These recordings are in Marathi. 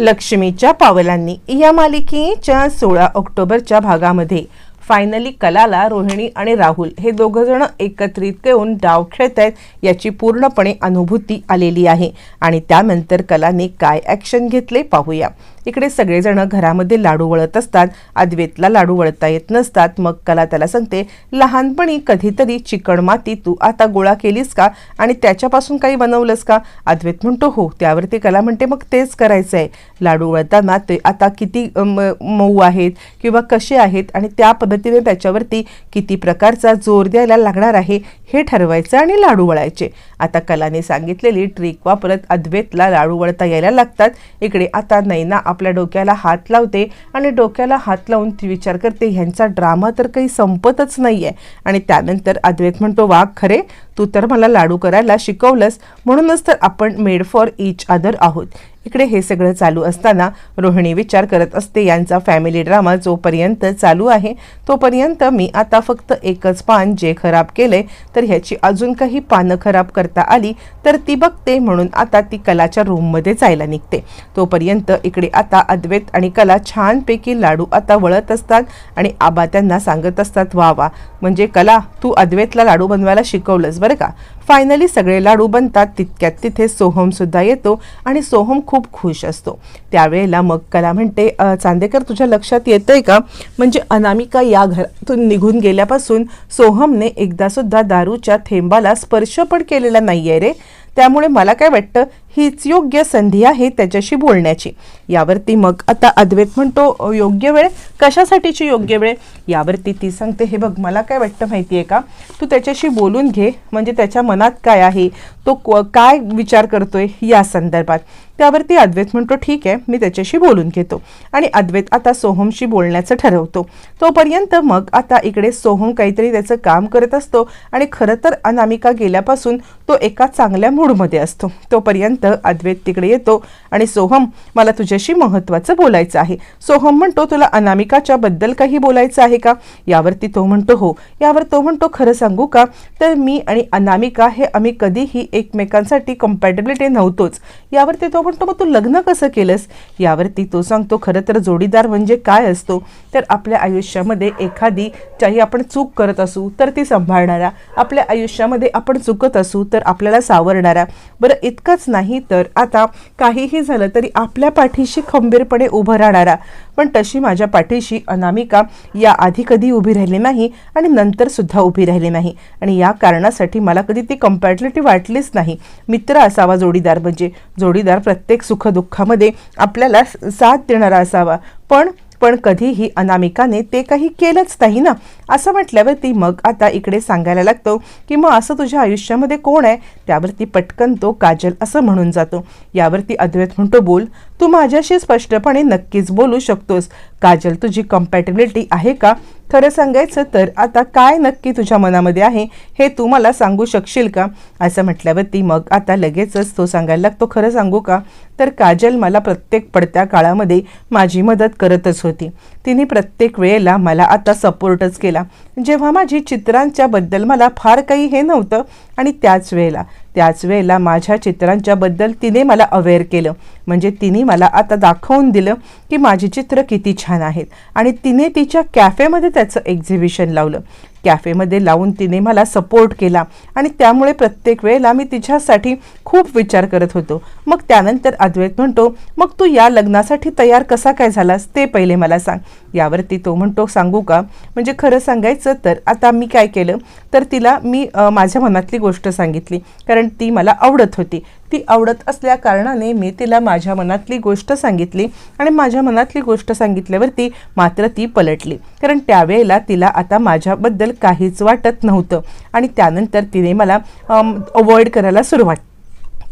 लक्ष्मीच्या पावलांनी. या मालिकेच्या सोळा ऑक्टोबरच्या भागामध्ये फायनली कलाला रोहिणी आणि राहुल हे दोघंजणं एकत्रित येऊन डाव खेळत आहेत याची पूर्णपणे अनुभूती आलेली आहे. आणि त्यानंतर कलाने काय ॲक्शन घेतले पाहूया. इकडे सगळेजण घरामध्ये लाडू वळत असतात. अद्वेतला लाडू वळता येत नसतात. मग कला त्याला सांगते लहानपणी कधीतरी चिकण माती तू आता गोळा केलीस का? आणि त्याच्यापासून काही बनवलंस का? अद्वैत म्हणतो हो त्यावरती कला म्हणते मग तेच करायचं आहे लाडू वळताना ते आता किती म- मऊ आहेत किंवा कसे आहेत आणि त्या पद्धतीने त्याच्यावरती किती प्रकारचा जोर द्यायला लागणार आहे हे ठरवायचं आणि लाडू वळायचे. आता कलाने सांगितलेली ट्रिक वापरत अद्वैतला लाडू वळता यायला लागतात. इकडे आता नैना आपल्या डोक्याला हात लावते आणि डोक्याला हात लावून ती विचार करते ह्यांचा ड्रामा तर काही संपतच नाही आहे आणि त्यानंतर अद्वैत म्हणतो वाघ खरे तू तर मला लाडू करायला शिकवलंस. म्हणूनच तर आपण मेड फॉर इच अदर आहोत. इकडे हे सगळं चालू असताना रोहिणी विचार करत असते यांचा फॅमिली ड्रामा जोपर्यंत चालू आहे तोपर्यंत मी आता फक्त एकच पान जे खराब केले तर ह्याची अजून काही पानं खराब करता आली तर ती बघते म्हणून आता ती कलाच्या रूममध्ये जायला निघते. तोपर्यंत इकडे आता अद्वैत आणि कला छानपैकी लाडू आता वळत असतात आणि आबा त्यांना सांगत असतात वा वा म्हणजे कला तू अद्वैतला लाडू बनवायला शिकवलंस बरं का? फायनली सगळे लाडू बनतात. तितक्यात तिथे सोहम सुद्धा येतो आणि सोहम खूप खुश असतो. त्यावेळेला मग कला म्हणते चांदेकर तुझ्या लक्षात येतंय का? म्हणजे अनामिका या घरातून निघून गेल्यापासून सोहमने एकदा सुद्धा दारूच्या थेंबाला स्पर्श पण केलेला नाहीये रे. त्यामुळे मला काय वाटतं हीच योग्य संधी आहे त्याच्याशी बोलण्याची. यावरती मग आता अद्वैत म्हणतो योग्य वेळ. कशासाठीची योग्य वेळ? यावरती ती सांगते हे बघ मला काय वाटतं माहिती आहे का? तू त्याच्याशी बोलून घे. म्हणजे त्याच्या मनात काय आहे? तो काय विचार करतोय या संदर्भात? त्यावरती अद्वैत म्हणतो ठीक आहे मी त्याच्याशी बोलून घेतो. आणि अद्वैत आता सोहमशी बोलण्याचं ठरवतो. तोपर्यंत मग आता इकडे सोहम काहीतरी त्याचं काम करत असतो. आणि खरं तर अनामिका गेल्यापासून तो एका चांगल्या मूडमध्ये असतो. तोपर्यंत अद्वैत तिकडे येतो आणि सोहम मला तुझ्याशी महत्त्वाचं बोलायचं आहे. सोहम म्हणतो तुला अनामिकाच्या बद्दल काही बोलायचं आहे का? यावरती तो म्हणतो हो. यावर तो म्हणतो खरं सांगू का? तर मी आणि अनामिका हे आम्ही कधीही एकमेकांसाठी कम्पॅटेबिलिटी नव्हतोच. यावरती तो म्हणतो मग तू लग्न कसं केलंस? यावरती तो सांगतो खरं तर जोडीदार म्हणजे काय असतो? तर आपल्या आयुष्यामध्ये एखादी काही आपण चूक करत असू तर ती सांभाळणारा. आपल्या आयुष्यामध्ये आपण चुकत असू तर आपल्याला सावरणारा. बरं इतकंच नाही. तर आता काहीही झालं तरी आपल्या पाठीशी खंबीरपणे उभं राहणारा. पण तशी माझ्या पाठीशी अनामिका या आधी कधी उभी राहिली नाही आणि नंतर सुद्धा उभी राहिली नाही. आणि या कारणासाठी मला कधी ती कम्पॅटिलिटी वाटलीच नाही. मित्र असावा जोडीदार म्हणजे. जोडीदार प्रत्येक सुखदुःखामध्ये आपल्याला साथ देणारा असावा. पण पण कधीही अनामिकाने ते काही केलंच नाही ना. असं म्हटल्यावरती मग आता इकडे सांगायला लागतो की मग असं तुझ्या आयुष्यामध्ये कोण आहे? त्यावरती पटकन तो काजल असं म्हणून जातो. यावरती अद्वैत म्हणतो बोल तू माझ्याशी स्पष्टपणे नक्कीच बोलू शकतोस. काजल तुझी कम्पॅटेबिलिटी आहे का? खरं सांगायचं तर आता काय नक्की तुझ्या मनामध्ये आहे हे तू मला सांगू शकशील का? असं म्हटल्यावरती मग आता लगेचच तो सांगायला लागतो खरं सांगू का? तर काजल मला प्रत्येक पडत्या काळामध्ये माझी मदत करतच होती. तिने प्रत्येक वेळेला मला आता सपोर्टच केला. जेव्हा माझी चित्रांच्या बद्दल मला फार काही हे नव्हतं आणि त्याच वेळेला त्याच वेळेला माझ्या चित्रांच्याबद्दल तिने मला अवेअर केलं. म्हणजे तिने मला आता दाखवून दिलं की माझी चित्र किती छान आहेत. आणि तिने तिच्या कॅफेमध्ये त्याचं एक्झिबिशन लावलं. कॅफेमध्ये लावून तिने मला सपोर्ट केला. आणि त्यामुळे प्रत्येक वेळेला मी तिच्यासाठी खूप विचार करत होतो. मग त्यानंतर अद्वैत म्हणतो मग तू या लग्नासाठी तयार कसा काय झालास? ते पहिले मला सांग. यावरती तो म्हणतो सांगू का? म्हणजे खरं सांगायचं तर आता मी काय केलं? तर तिला मी माझ्या मनातली गोष्ट सांगितली. कारण ती मला आवडत होती. ती आवडत असल्या कारणाने मी तिला माझ्या मनातली गोष्ट सांगितली आणि माझ्या मनातली गोष्ट सांगितल्यावरती मात्र ती पलटली. कारण त्यावेळेला तिला आता माझ्याबद्दल काहीच वाटत नव्हतं आणि त्यानंतर तिने मला अवॉइड करायला सुरुवात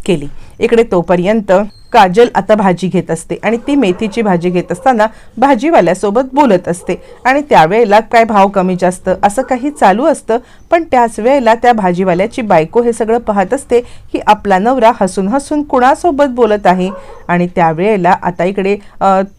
केली. इकडे तोपर्यंत काजल आता भाजी घेत असते आणि ती मेथीची भाजी घेत असताना भाजीवाल्यासोबत बोलत असते. आणि त्यावेळेला काय भाव कमी जास्त असं काही चालू असतं पण त्याच वेळेला त्या भाजीवाल्याची बायको हे सगळं पाहत असते की आपला नवरा हसून हसून कुणासोबत बोलत आहे? आणि त्यावेळेला आता इकडे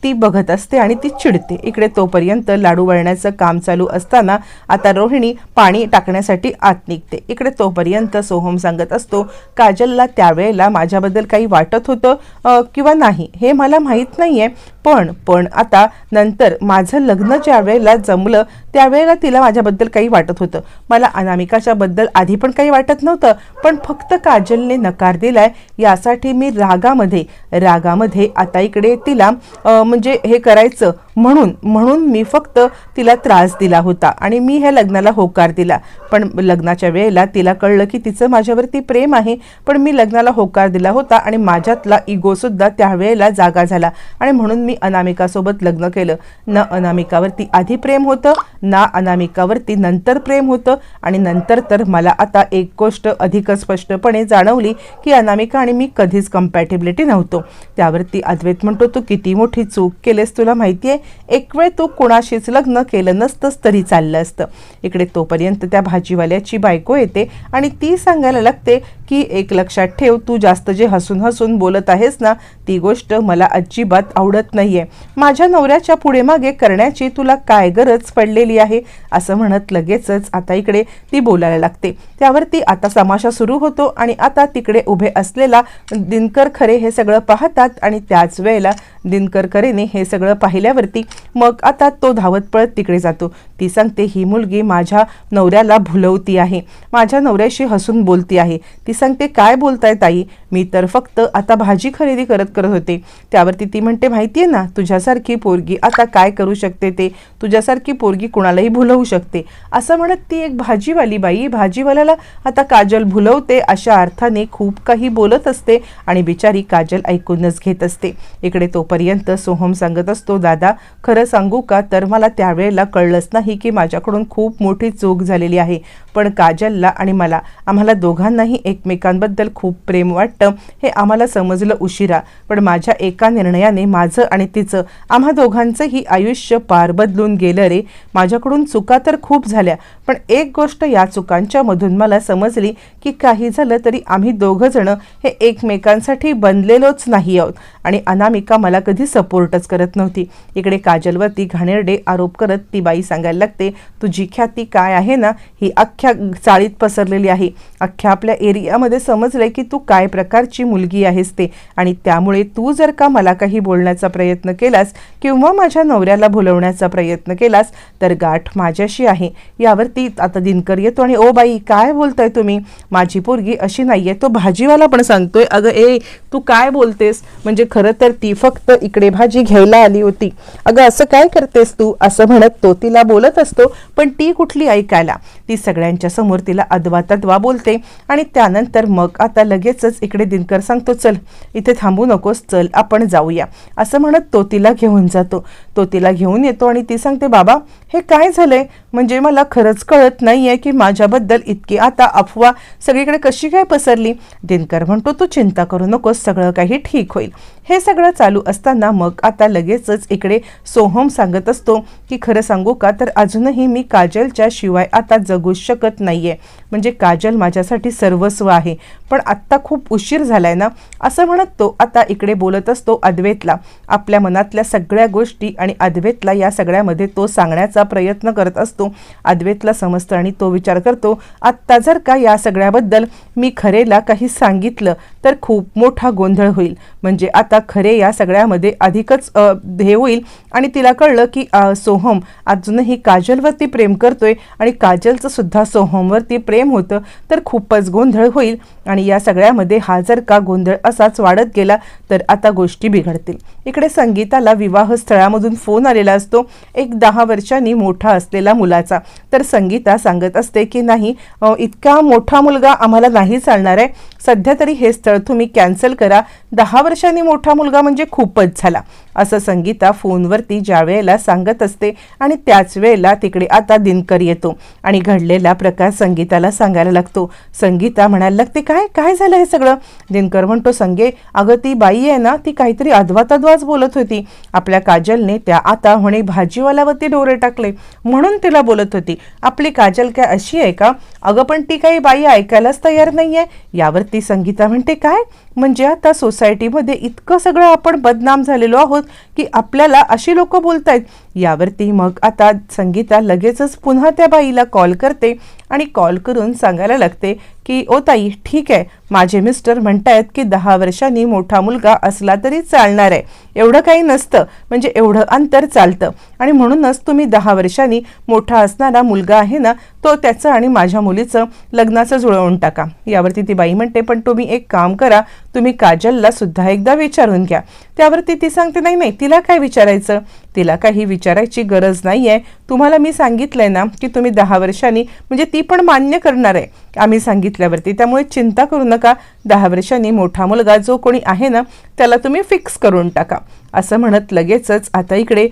ती बघत असते आणि ती चिडते. इकडे तोपर्यंत लाडू वळण्याचं काम चालू असताना आता रोहिणी पाणी टाकण्यासाठी आत निघते. इकडे तोपर्यंत सोहम सांगत असतो काजलला त्यावेळेला माझ्याबद्दल काही वाटत होतं किंवा नाही? हे मला माहीत नाही आहे पण पण आता नंतर माझं लग्न ज्या वेळेला जमलं त्यावेळेला तिला माझ्याबद्दल काही वाटत होतं. मला अनामिकाच्या बद्दल आधी पण काही वाटत नव्हतं पण फक्त काजलने नकार दिलाय यासाठी मी रागामध्ये रागामध्ये आता इकडे तिला म्हणजे हे करायचं म्हणून म्हणून मी फक्त तिला त्रास दिला होता आणि मी ह्या लग्नाला होकार दिला. पण लग्नाच्या वेळेला तिला कळलं की तिचं माझ्यावरती प्रेम आहे पण मी लग्नाला होकार दिला होता आणि माझ्यातला इगोसुद्धा त्यावेळेला जागा झाला आणि म्हणून मी अनामिकासोबत लग्न केलं. न अनामिकावरती आधी प्रेम होतं ना अनामिकावरती नंतर प्रेम होतं आणि नंतर तर मला आता एक गोष्ट अधिक स्पष्टपणे जाणवली की अनामिका आणि मी कधीच कम्पॅटेबिलिटी नव्हतो. त्यावरती अद्वैत म्हणतो तू किती मोठी चूक केलेस तुला माहिती आहे एक वेळ तू कोणाशीच लग्न केलं नसतंच तरी चाललं असतं. इकडे तोपर्यंत त्या भाजीवाल्याची बायको येते आणि ती सांगायला लागते की एक लक्षात ठेव तू जास्त जे हसून हसून बोलत आहेस ना ती गोष्ट मला अजिबात आवडत नाहीये. माझ्या नवऱ्याच्या पुढे मागे करण्याची तुला काय गरज पडलेली आहे? असं म्हणत लगेचच आता इकडे ती बोलायला लागते. त्यावरती आता तमाशा सुरू होतो आणि आता तिकडे उभे असलेला दिनकर खरे हे सगळं पाहतात आणि त्याच वेळेला दिनकर खरेने हे सगळं पाहिल्यावरती मग आता तो धावत पळत तिकडे जातो. ती सांगते ही मुलगी माझ्या नवऱ्याला भुलवती आहे. माझ्या नवऱ्याशी हसून बोलती आहे. ती सांगते काय बोलताय ताई? मी तर फक्त आता भाजी खरेदी करत करत होते. त्यावरती ती म्हणते माहिती आहे ना तुझ्यासारखी पोरगी आता काय करू शकते ते? तुझ्यासारखी पोरगी कुणालाही भुलवू शकते. असं म्हणत ती एक भाजीवाली बाई भाजीवाल्याला आता काजल भुलवते अशा अर्थाने खूप काही बोलत असते आणि बिचारी काजल ऐकूनच घेत असते. इकडे तोपर्यंत सोहम सांगत असतो दादा खरं सांगू का? तर मला त्यावेळेला कळलंच नाही की माझ्याकडून खूप मोठी चूक झालेली आहे. पण काजलला आणि मला. आम्हाला दोघांनाही एकमेकांबद्दल खूप प्रेम वाटतं हे आम्हाला समजलं उशिरा. पण माझ्या एका निर्णयाने माझं आणि तिचं आम्हा दोघांचंही आयुष्य पार बदलून गेलं रे. माझ्याकडून चुका तर खूप झाल्या पण एक गोष्ट या चुकांच्या मधून मला समजली की काही झालं तरी आम्ही दोघंजणं हे एकमेकांसाठी बनलेलोच नाही आहोत. आणि अनामिका मला कधी सपोर्टच करत नव्हती. इकडे काजलवरती घाणेरडे आरोप करत ती बाई सांगायला लागते तुझी ख्याती काय आहे ना? ही अख्ख्या चाळीत पसरलेली आहे. अख्ख्या आपल्या एरियामध्ये समजलंय की तू काय प्रकारची मुलगी आहेस ते. आणि त्यामुळे तू जर का मला काही बोलण्याचा प्रयत्न केलास किंवा माझ्या नवऱ्याला भुलवण्याचा प्रयत्न केलास तर गाठ माझ्याशी आहे. यावरती आता दिनकर येतो आणि ओ बाई काय बोलताय तुम्ही? माझी पोरगी अशी नाहीये तो भाजीवाला पण सांगतोय अगं ए तू काय बोलतेस? म्हणजे खरं तर ती फक्त इकडे भाजी घ्यायला आली होती. अगं असं काय करतेस तू? असं म्हणत तो तिला बोलत असतो पण ती कुठली ऐकायला? ती सगळ्यांच्या समोर तिला अदवा तद्वा बोलते आणि त्यानंतर मग आता लगेचच इकडे दिनकर सांगतो चल इथे थांबू नकोस चल आपण जाऊया. असं म्हणत तो तिला घेऊन जातो. तो तिला घेऊन येतो आणि ती सांगते बाबा हे काय झालंय? म्हणजे मला खरंच कळत नाही आहे की माझ्याबद्दल इतकी आता अफवा सगळीकडे कशी काय पसरली? दिनकर म्हणतो तू चिंता करू नकोस सगळं काही ठीक होईल. हे सगळं चालू असताना मग आता लगेचच इकडे सोहम सांगत असतो की खरं सांगू का? तर अजूनही मी काजलच्या शिवाय आता जगूच शकत नाहीये. म्हणजे काजल माझ्यासाठी सर्वस्व आहे. पण आत्ता खूप उशीर झालाय ना असं म्हणत तो आता इकडे बोलत असतो अद्वैतला. आपल्या मनातल्या सगळ्या गोष्टी आणि अद्वैतला या सगळ्यामध्ये तो सांगण्याचा प्रयत्न करत असतो. अद्वैतला समजतं आणि तो विचार करतो आत्ता जर का या सगळ्याबद्दल मी खरेला काही सांगितलं तर खूप मोठा गोंधळ होईल. म्हणजे आता खरे या सगळ्यामध्ये अधिकच हे होईल. आणि तिला कळलं की सोहम अजूनही काजलवरती प्रेम करतोय आणि काजलचं सुद्धा सोहमवरती प्रेम होतं तर खूपच गोंधळ होईल. आणि या सगळ्यामध्ये हा जर का गोंधळ असाच वाढत गेला तर आता गोष्टी बिघडतील. इकडे संगीताला विवाह स्थळामधून फोन आलेला असतो. एक दहा वर्षांनी मोठा असलेला मुलाचा. तर संगीता सांगत असते की नाही इतका मोठा मुलगा आम्हाला नाही चालणार आहे. सध्या तरी हे स्थळ तुम्ही कॅन्सल करा. दहा वर्षांनी मोठा मुलगा म्हणजे खूपच झाला. असं संगीता फोनवरती ज्या वेळेला सांगत असते आणि त्याच वेळेला तिकडे आता दिनकर येतो. आणि घडलेला प्रकार संगीताला सांगायला लागतो. संगीता म्हणायला लागते काय काय झालं हे सगळं? दिनकर म्हणतो संगे अगं ती बाई आहे ना ती काहीतरी अद्वातद्वाच बोलत होती. आपल्या काजलने त्या आता म्हणे भाजीवाल्यावरती डोरे टाकले. म्हणून तिला बोलत होती. आपली काजल काय अशी आहे का? अगं पण ती काही बाई ऐकायलाच तयार नाही आहे यावर ती संगीता म्हणते काय म्हणजे आता सोसायटीमध्ये इतकं सगळं आपण बदनाम झालेलो आहोत की आपल्याला अशी लोक बोलतायत. यावरती मग आता संगीता लगेचच पुन्हा त्या बाईला कॉल करते आणि कॉल करून सांगायला लागते की ओ ताई ठीक आहे. माझे मिस्टर म्हणतायत की दहा वर्षांनी मोठा मुलगा असला तरी चालणार आहे. एवढं काही नसतं. म्हणजे एवढं अंतर चालतं. आणि म्हणूनच तुम्ही दहा वर्षांनी मोठा असणारा मुलगा आहे ना तो त्याचं आणि माझ्या मुलीचं लग्नाचं जुळवून टाका. यावरती ती बाई म्हणते पण तुम्ही एक काम करा. तुम्ही काजलला सुद्धा एकदा विचारून घ्या. त्यावरती ती सांगते नाही नाही तिला काय विचारायचं? तिला काही विचारायची गरज नाही आहे तुम्हाला मी सांगितलंय ना की तुम्ही दहा वर्षांनी म्हणजे ती पण मान्य करणार आहे आम्ही सांगितल्यावरती. त्यामुळे चिंता करू नका. दहा वर्षांनी मोठा मुलगा जो कोणी आहे ना त्याला तुम्ही फिक्स करून टाका. असं म्हणत लगेचच आता इकडे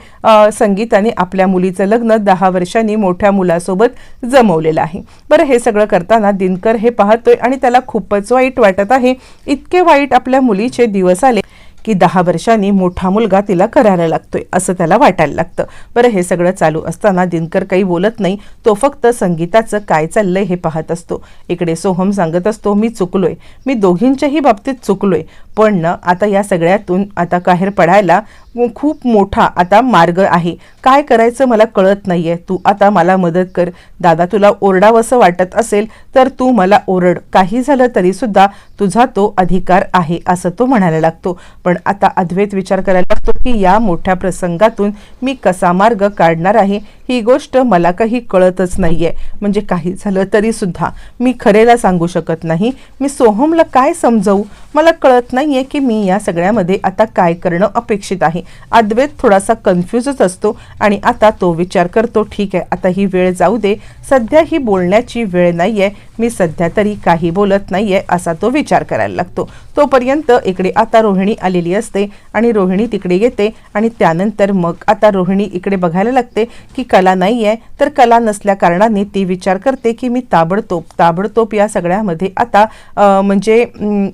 संगीताने आपल्या मुलीचं लग्न दहा वर्षांनी मोठ्या मुलासोबत जमवलेलं आहे. बरं हे सगळं करताना दिनकर हे पाहतोय आणि त्याला खूपच वाईट वाटत आहे. इतके वाईट आपल्या मुलीचे दिवस आले. की दहा वर्षांनी मोठा मुलगा तिला करायला लागतोय असं त्याला वाटायला लागतं. बरं हे सगळं चालू असताना दिनकर काही बोलत नाही. तो फक्त संगीताचं काय चाललंय हे पाहत असतो. इकडे सोहम सांगत असतो मी चुकलोय. मी दोघींच्याही बाबतीत चुकलोय. पण ना आता या सगळ्यातून आता बाहेर पडायला खूप मोठा आता मार्ग आहे. काय करायचं मला कळत नाही आहे तू आता मला मदत कर. दादा तुला ओरडावंसं वाटत असेल तर तू मला ओरड. काही झालं तरीसुद्धा तुझा तो अधिकार आहे असं तो म्हणायला लागतो. पण आता अद्वैत विचार करायला लागतो की या मोठ्या प्रसंगातून मी कसा मार्ग काढणार आहे ही गोष्ट मला काही कळतच नाही आहे म्हणजे काही झालं तरीसुद्धा मी खरेला सांगू शकत नाही. मी सोहमला काय समजवू? मला कळत नाही नाहीये की मी या सगळ्यामध्ये आता काय करणं अपेक्षित आहे. अद्वैत थोडासा कन्फ्युजच असतो आणि आता तो विचार करतो ठीक आहे आता ही वेळ जाऊ दे. सध्या ही बोलण्याची वेळ नाहीये. मी सध्या तरी काही बोलत नाहीये असा तो विचार करायला लागतो. तोपर्यंत इकडे आता रोहिणी आलेली असते आणि रोहिणी तिकडे येते आणि त्यानंतर मग आता रोहिणी इकडे बघायला लागते की कला नाही आहे तर कला नसल्या कारणाने ती विचार करते की मी ताबडतोब ताबडतोब या सगळ्यामध्ये आता म्हणजे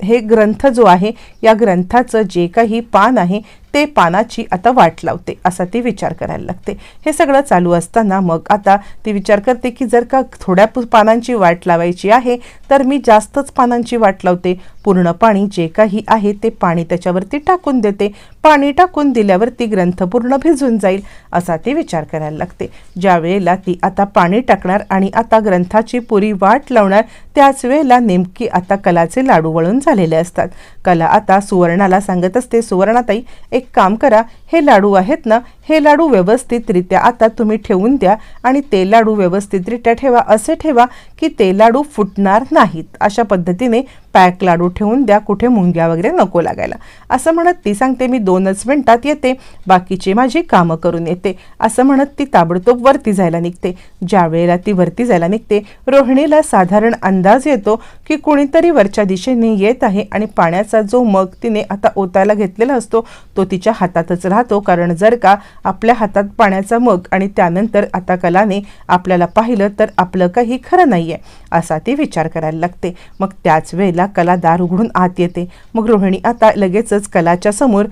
हे ग्रंथ जो आहे या ग्रंथाचं जे काही पान आहे ते पानाची आता वाट लावते असा ती विचार करायला लागते. हे सगळं चालू असताना मग आता ती विचार करते की जर का थोड्या पानांची वाट लावायची आहे तर मी जास्तच पानांची वाट लावते. पूर्ण पाणी जे काही आहे ते पाणी त्याच्यावरती टाकून देते. पाणी टाकून दिल्यावरती ग्रंथ पूर्ण भिजून जाईल असा ती विचार करायला लागते. ज्या वेळेला ती आता पाणी टाकणार आणि आता ग्रंथाची पुरी वाट लावणार त्याच वेळेला नेमकी आता कलाचे लाडू वळून झालेले असतात. कला आता सुवर्णाला सांगत असते सुवर्णाताई एक काम करा हे लाडू आहेत ना हे लाडू व्यवस्थितरित्या आता तुम्ही ठेवून द्या आणि ते लाडू व्यवस्थितरित्या ठेवा. असे ठेवा की ते लाडू फुटणार नाहीत. अशा पद्धतीने पॅक लाडू ठेवून द्या कुठे मुंग्या वगैरे नको लागायला. असं म्हणत ती सांगते मी दोनच मिनटात येते. बाकीची माझी कामं करून येते. असं म्हणत ती ताबडतोब वरती जायला निघते. ज्या वेळेला ती वरती जायला निघते रोहिणीला साधारण अंदाज येतो की कुणीतरी वरच्या दिशेने येत आहे आणि पाण्याचा जो मग तिने आता ओतायला घेतलेला असतो तो तिच्या हातातच राहतो. कारण जर का आपल्या हातात पाण्याचा मग आणि त्यानंतर आता कलाने आपल्याला पाहिलं तर आपलं काही खरं नाही आहे असा ती विचार करायला लागते. मग त्याच वेळेला कला दार उघडून आत येते. मग रोहिणी आता लगेचच कलाच्या समोर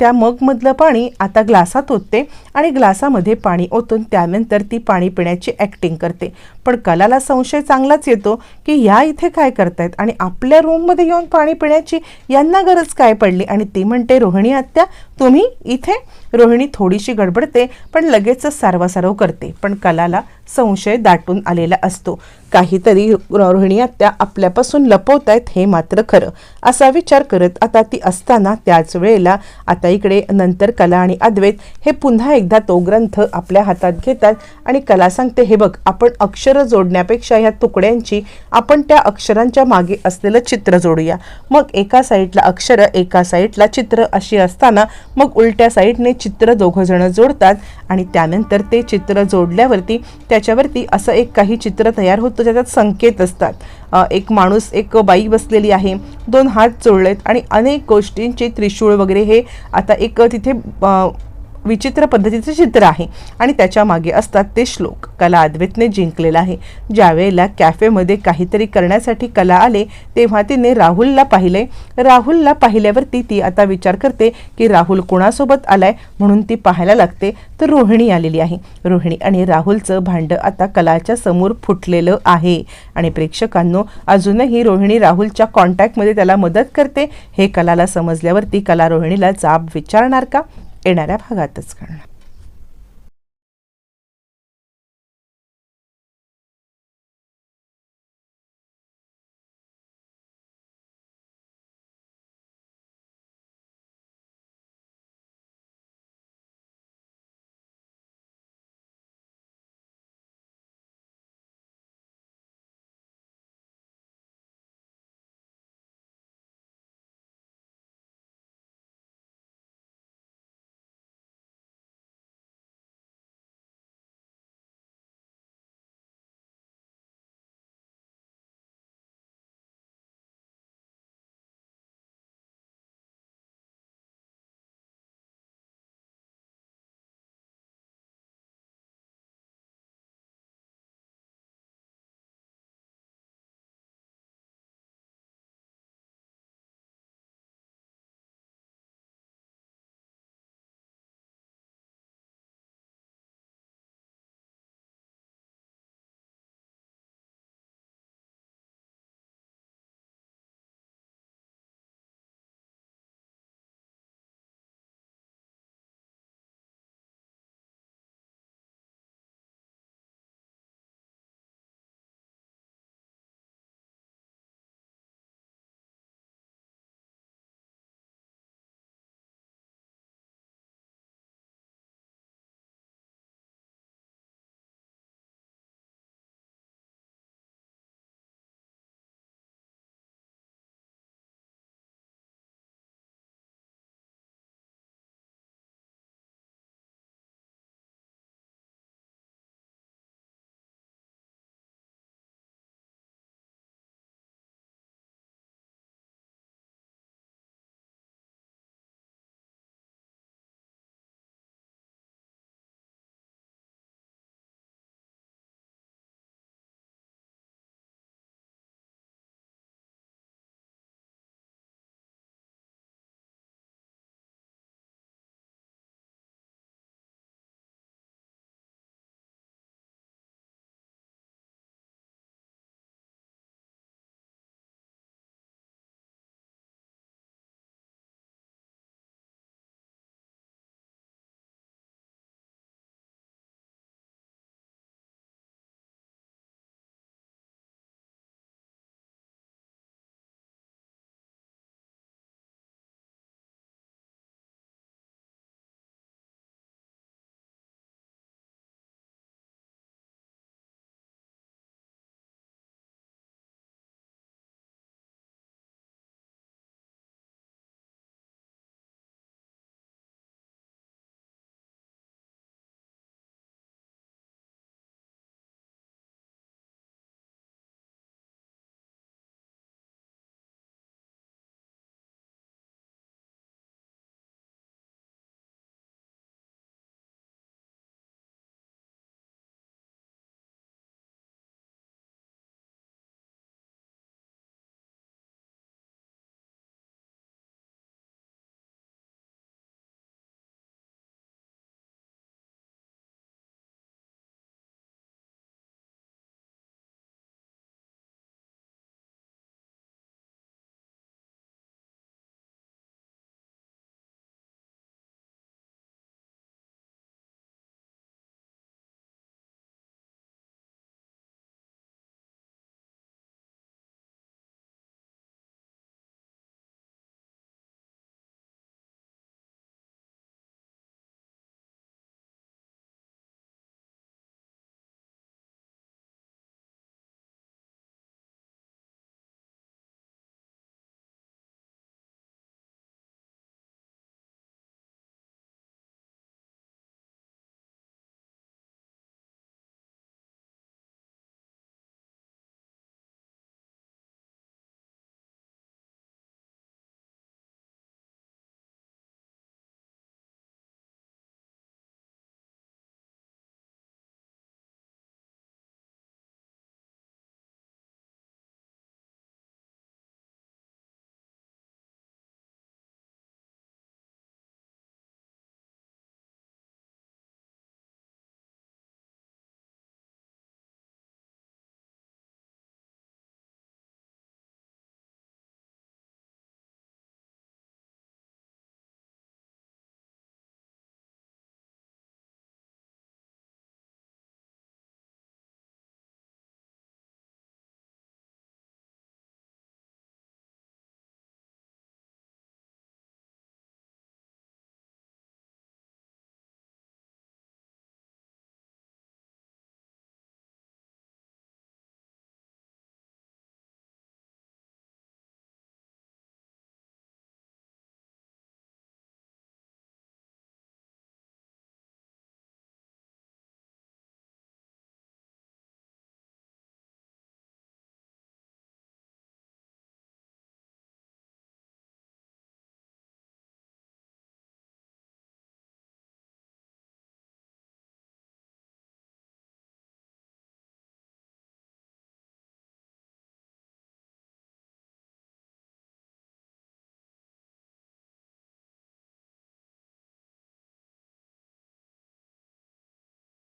त्या मगमधलं पाणी आता ग्लासात ओतते आणि ग्लासामध्ये पाणी ओतून त्यानंतर ती पाणी पिण्याची ॲक्टिंग करते. पण कलाला संशय चांगलाच येतो की ह्या इथे काय करतायत? आणि आपल्या रूममध्ये येऊन पाणी पिण्याची यांना गरज काय पडली? आणि ती म्हणते रोहिणी आत्या तुम्ही इथे? रोहिणी थोडीशी गडबडते पण लगेचच सारवासारव करते. पण कलाला संशय दाटून आलेला असतो. काहीतरी रोहिणी आत्या आपल्यापासून लपवतायत हे मात्र खरं. असा विचार करत आता ती असताना त्याच वेळेला आता इकडे नंतर कला आणि अद्वैत हे पुन्हा एकदा तो ग्रंथ आपल्या हातात घेतात आणि कला सांगते हे बघ आपण अक्षरं जोडण्यापेक्षा ह्या तुकड्यांची आपण त्या अक्षरांच्या मागे असलेलं चित्र जोडूया. मग एका साईडला अक्षरं एका साईडला चित्र अशी असताना मग उलट्या साईडने चित्र दोघं जण जोडतात आणि त्यानंतर ते चित्र जोडल्यावरती त्याच्यावरती असं एक काही चित्र तयार होतं. ज्याच्यात संकेत असतात. एक माणूस एक बाई बसलेली आहे. दोन हात चोळलेत आणि अनेक गोष्टींचे त्रिशूळ वगैरे हे आता एक तिथे विचित्र पद्धतीचं चित्र आहे. आणि त्याच्यामागे असतात ते श्लोक. कला अद्वैतने जिंकलेला आहे. ज्यावेळेला कॅफेमध्ये काहीतरी करण्यासाठी कला आले तेव्हा तिने राहुलला पाहिले. राहुलला पाहिल्यावरती ती आता विचार करते की राहुल कोणासोबत आलाय? म्हणून ती पाहायला लागते तर रोहिणी आलेली आहे. रोहिणी आणि राहुलचं भांडं आता कलाच्या समोर फुटलेलं आहे. आणि प्रेक्षकांनो अजूनही रोहिणी राहुलच्या कॉन्टॅक्टमध्ये त्याला मदत करते. हे कलाला समजल्यावरती कला रोहिणीला जाब विचारणार का? येणाऱ्या भागातच करणार.